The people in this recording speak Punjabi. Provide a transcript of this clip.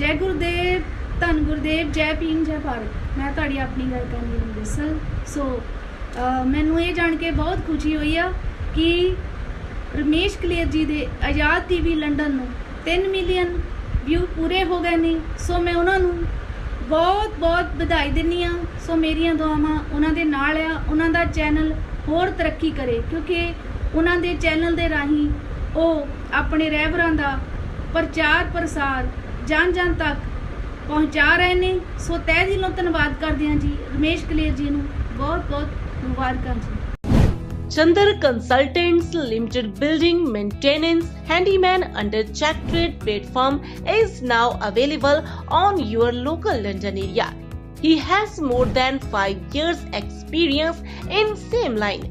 ਜੈ ਗੁਰਦੇਵ, ਧੰਨ ਗੁਰਦੇਵ, ਜੈ ਭੀਮ, ਜੈ ਭਾਰਤ। ਮੈਂ ਤੁਹਾਡੀ ਆਪਣੀ ਗੱਲ ਕਰਨੀ ਬਿਸਲ ਸੋ ਮੈਨੂੰ ਇਹ ਜਾਣ ਕੇ ਬਹੁਤ ਖੁਸ਼ੀ ਹੋਈ ਆ ਕਿ ਰਮੇਸ਼ ਕਲੀਅਰ ਜੀ ਦੇ ਆਜ਼ਾਦ ਟੀਵੀ ਲੰਡਨ ਨੂੰ 3 ਮਿਲੀਅਨ ਵਿਊ ਪੂਰੇ ਹੋ ਗਏ ਨੇ। ਸੋ ਮੈਂ ਉਹਨਾਂ ਨੂੰ ਬਹੁਤ ਬਹੁਤ ਵਧਾਈ ਦਿੰਨੀ ਆ। ਸੋ ਮੇਰੀਆਂ ਦੁਆਵਾਂ ਉਹਨਾਂ ਦੇ ਨਾਲ ਆ। ਉਹਨਾਂ ਦਾ ਚੈਨਲ ਹੋਰ ਤਰੱਕੀ ਕਰੇ, ਕਿਉਂਕਿ ਉਹਨਾਂ ਦੇ ਚੈਨਲ ਦੇ ਰਾਹੀਂ ਉਹ ਆਪਣੇ ਰਹਿਬਰਾਂ ਦਾ ਪ੍ਰਚਾਰ ਪ੍ਰਸਾਰ ਜਨ ਜਨ ਤੱਕ ਪਹੁੰਚਾ ਰਹੇ ਨੇ ਸੋ ਤਹਿ ਦਿਲੋਂ ਧੰਨਵਾਦ ਕਰਦੇ ਹਾਂ ਜੀ ਰਮੇਸ਼ ਕਲੀਅਰ ਜੀ ਨੂੰ ਬਹੁਤ ਬਹੁਤ ਮੁਬਾਰਕਾਂ ਜੀ Chandar Consultants Limited Building Maintenance Handyman under Check Trade platform is now available on your local London area. He has more than 5 years experience in same line.